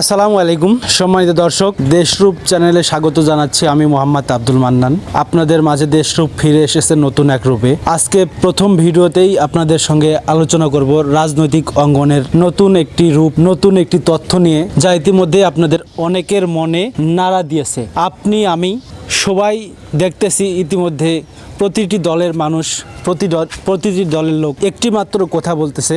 আসসালামু আলাইকুম, সম্মানিত দর্শক, দেশরূপ চ্যানেলে স্বাগত জানাচ্ছি আমি মোহাম্মদ আব্দুল মান্নান। আপনাদের মাঝে দেশরূপ ফিরে এসেছে নতুন এক রূপে। আজকে প্রথম ভিডিওতেই আপনাদের সঙ্গে আলোচনা করব রাজনৈতিক অঙ্গনের নতুন একটি রূপ, নতুন একটি তথ্য নিয়ে, যা ইতিমধ্যে আপনাদের অনেকের মনে নাড়া দিয়েছে। আপনি, আমি সবাই দেখতেছি ইতিমধ্যে প্রতিটি দলের মানুষ, প্রতি প্রতিটি দলের লোক একটি মাত্র কথা বলতেছে,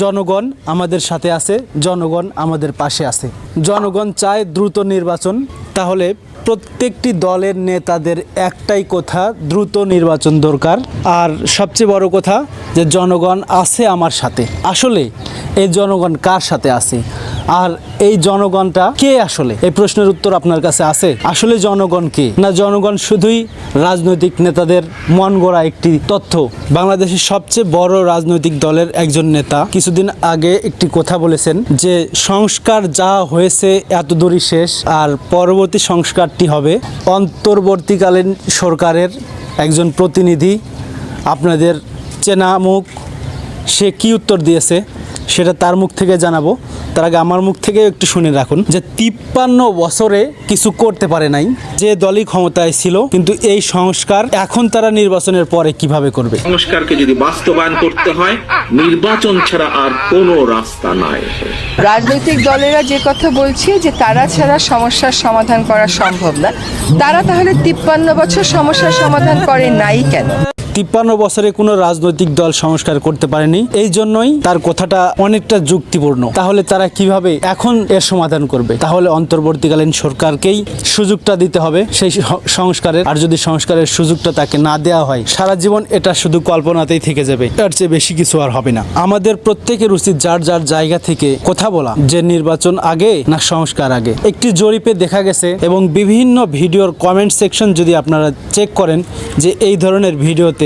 জনগণ আমাদের সাথে আছে, জনগণ আমাদের পাশে আছে। জনগণ চায় দ্রুত নির্বাচন, তাহলে প্রত্যেকটি দলের নেতাদের একটাই কথা, দ্রুত নির্বাচন দরকার। আর সবচেয়ে বড় কথা, যে জনগণ আছে আমার সাথে। আসলে এই জনগণ কার সাথে আছে? আর এই জনগণটা কে আসলে? এই প্রশ্নের উত্তর আপনার কাছে আছে? আসলে জনগণ কে? না, জনগণ শুধুই রাজনৈতিক নেতাদের মন গড়া একটি তথ্য? বাংলাদেশের সবচেয়ে বড় রাজনৈতিক দলের একজন নেতা কিছুদিন আগে একটি কথা বলেছেন যে, সংস্কার যা হয়েছে এত দূরই শেষ, আর পরবর্তী সংস্কারটি হবে অন্তর্বর্তীকালীন সরকারের একজন প্রতিনিধি আপনাদের চেনা মুখ, সে কি উত্তর দিয়েছে সেটা তার মুখ থেকে জানাব। তার আগে আমার মুখ থেকে একটু শুনে রাখুন যে তিপ্পান্ন বছরে কিছু করতে পারে নাই যে দলই ক্ষমতায় ছিল কিন্তু এই সংস্কার এখন তারা নির্বাচনের পরে কীভাবে করবে? সংস্কারকে যদি বাস্তবায়ন করতে হয় নির্বাচন ছাড়া আর কোনো রাস্তা নাই। রাজনৈতিক দলেরা যে কথা বলছে যে তারা ছাড়া সমস্যার সমাধান করা সম্ভব না তারা তাহলে তিপ্পান্ন বছর সমস্যার সমাধান করে নাই কেন? তিপ্পান্ন বছরে কোনো রাজনৈতিক দল সংস্কার করতে পারেনি। এই জন্যই তার কথাটা অনেকটা যুক্তিপূর্ণ। তাহলে তারা কীভাবে এখন এর সমাধান করবে? তাহলে অন্তর্বর্তীকালীন সরকারকেই সুযোগটা দিতে হবে সেই সংস্কারের। আর যদি সংস্কারের সুযোগটা তাকে না দেওয়া হয়, সারা জীবন এটা শুধু কল্পনাতেই থেকে যাবে। তার চেয়ে বেশি কিছু আর হবে না। আমাদের প্রত্যেকের উচিত যার যার জায়গা থেকে কথা বলা, যে নির্বাচন আগে না সংস্কার আগে। একটি জরিপে দেখা গেছে এবং বিভিন্ন ভিডিওর কমেন্ট সেকশন যদি আপনারা চেক করেন, যে এই ধরনের ভিডিওতে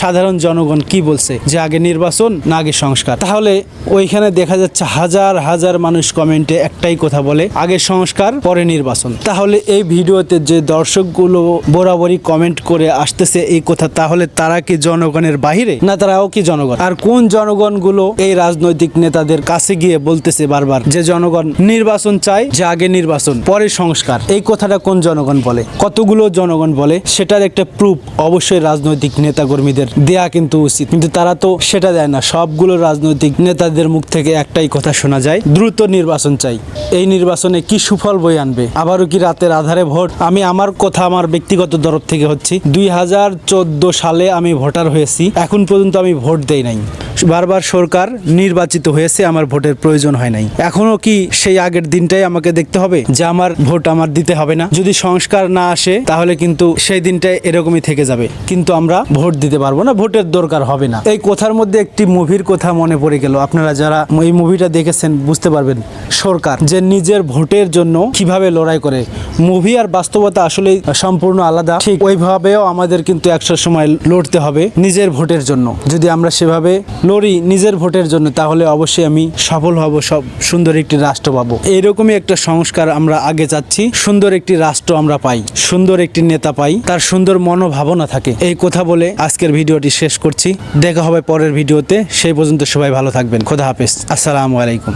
সাধারণ জনগণ কি বলছে? যে আগে নির্বাচন না আগে সংস্কার। তাহলে ওইখানে দেখা যাচ্ছে হাজার হাজার মানুষ কমেন্টে একটাই কথা বলে, আগে সংস্কার, পরে নির্বাচন। তাহলে এই ভিডিওতে যে দর্শকগুলো বরাবরই কমেন্ট করে আসতেছে এই কথা, তাহলে তারা কি জনগণের বাহিরে? না তারাও কি জনগণ? আর কোন জনগণগুলো এই রাজনৈতিক নেতাদের কাছে গিয়ে বলতেছে বারবার যে জনগণ নির্বাচন চায়, যে আগে নির্বাচন, পরে সংস্কার? এই কথাটা কোন জনগণ বলে? কতগুলো জনগণ বলে? সেটার একটা প্রুফ অবশ্যই রাজনৈতিক নেতাকর্মীদের দেয়া কিন্তু উচিত। কিন্তু তারা তো সেটা দেয় না। সবগুলো রাজনৈতিক নেতাদের মুখ থেকে একটাই কথা শোনা যায়, দ্রুত নির্বাচন চাই। এই নির্বাচনে কি সুফল বই আনবে? আবারও কি রাতের আধারে ভোট? আমি আমার কথা, আমার ব্যক্তিগত তরফ থেকে হচ্ছি। দুই হাজার চোদ্দ সালে আমি ভোটার হয়েছি। এখন পর্যন্ত আমি ভোট দেই নাই। বারবার সরকার নির্বাচিত হয়েছে, আমার ভোটের প্রয়োজন হয় নাই। এখনও কি সেই আগের দিনটাই আমাকে দেখতে হবে যে আমার ভোট আমার দিতে হবে না? যদি সংস্কার না আসে, তাহলে কিন্তু সেই দিনটাই এরকমই থেকে যাবে। কিন্তু আমরা ভোট দিতে পারব না, ভোটের দরকার হবে না। এই কথার মধ্যে একটি মুভির কথা মনে পড়ে গেল। আপনারা যারা এই মুভিটা দেখেছেন, বুঝতে পারবেন সরকার যে নিজের ভোটের জন্য কীভাবে লড়াই করে। মুভি আর বাস্তবতা আসলে সম্পূর্ণ আলাদা। ঠিক ওইভাবেও আমাদের কিন্তু একশো সময় লড়তে হবে নিজের ভোটের জন্য। যদি আমরা সেভাবে লড়ি নিজের ভোটের জন্য, তাহলে অবশ্যই আমি সফল হব, সব সুন্দর একটি রাষ্ট্র পাবো। এইরকমই একটা সংস্কার আমরা আগে চাচ্ছি, সুন্দর একটি রাষ্ট্র আমরা পাই, সুন্দর একটি নেতা পাই, তার সুন্দর মনোভাবনা থাকে। এই কথা বলে আজকের ভিডিওটি শেষ করছি। দেখা হবে পরের ভিডিওতে, সেই পর্যন্ত সবাই ভালো থাকবেন। খোদা হাফেজ। আসসালামু আলাইকুম।